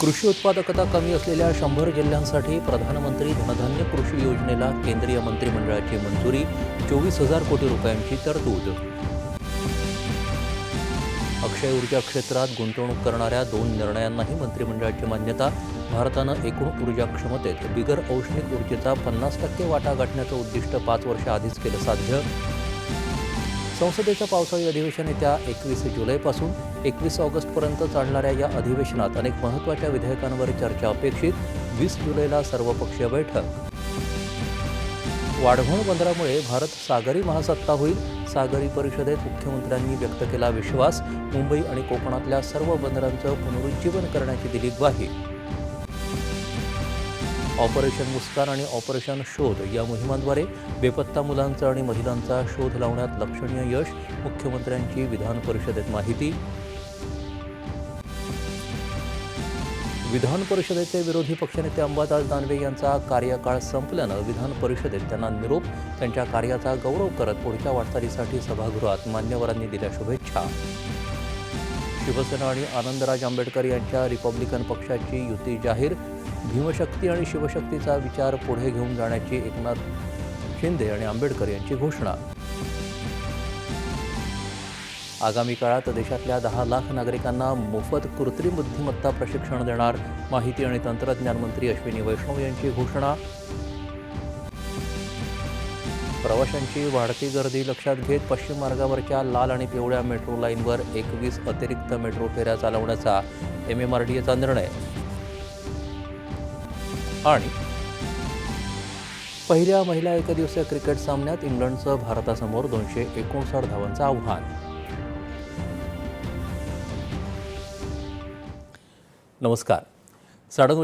कृषी उत्पादकता कमी असलेल्या शंभर जिल्ह्यांसाठी प्रधानमंत्री धनधान्य कृषी योजनेला केंद्रीय मंत्रिमंडळाची मंजुरी चोवीस हजार कोटी रुपयांची तरतूद. अक्षय ऊर्जा क्षेत्रात गुंतवणूक करणाऱ्या दोन निर्णयांनाही मंत्रिमंडळाची मान्यता भारतानं एकूण ऊर्जा क्षमतेत बिगर औष्णिक ऊर्जेचा पन्नास टक्के वाटा गाठण्याचं उद्दिष्ट पाच वर्ष आधीच केलं साध्य. संसदेचं पावसाळी अधिवेशन येत्या एकवीस जुलैपासून एकवीस ऑगस्टपर्यंत चालणाऱ्या या अधिवेशनात अनेक महत्त्वाच्या विधेयकांवर चर्चा अपेक्षित. वीस जुलैला सर्वपक्षीय बैठक. वाढवण बंदरामुळे भारत सागरी महासत्ता होईल. सागरी परिषदेत मुख्यमंत्र्यांनी व्यक्त केला विश्वास. मुंबई आणि कोकणातल्या सर्व बंदरांचं पुनरुज्जीवन करण्याची दिली ग्वाही. ऑपरेशन मुस्कान आणि ऑपरेशन शोध या मोहिमांद्वारे बेपत्ता मुलांचा आणि महिलांचा शोध लावण्यात लक्षणीय यश मुख्यमंत्र्यांची विधान परिषदेत माहिती. विधान परिषदेचे विरोधी पक्षनेते अंबादास दानवे यांचा कार्यकाळ संपल्यानं विधान परिषदेत त्यांना निरोप त्यांच्या कार्याचा गौरव करत पुढच्या वाटचालीसाठी सभागृहात मान्यवरांनी दिल्या शुभेच्छा. शिवसेना आणि आनंदराज आंबेडकर यांच्या रिपब्लिकन पक्षाची युती जाहीर भीमशक्ती आणि शिवशक्तीचा विचार पुढे घेऊन जाण्याची एकनाथ शिंदे आणि आंबेडकर यांची घोषणा. आगामी काळात देशातल्या दहा लाख नागरिकांना मोफत कृत्रिम बुद्धिमत्ता प्रशिक्षण देणार माहिती आणि तंत्रज्ञान मंत्री अश्विनी वैष्णव यांची घोषणा. प्रवाशांची वाढती गर्दी लक्षात घेत पश्चिम मार्गावरच्या लाल आणि पिवळ्या मेट्रो लाईनवर एकवीस अतिरिक्त मेट्रो फेऱ्या चालवण्याचा एम एम आर डी एचा निर्णय. आणि पहिल्या महिला एकदिवसीय क्रिकेट सामन्यात इंग्लंडचं भारतासमोर दोनशे एकोणसाठ धावांचं आव्हान. नमस्कार. साडे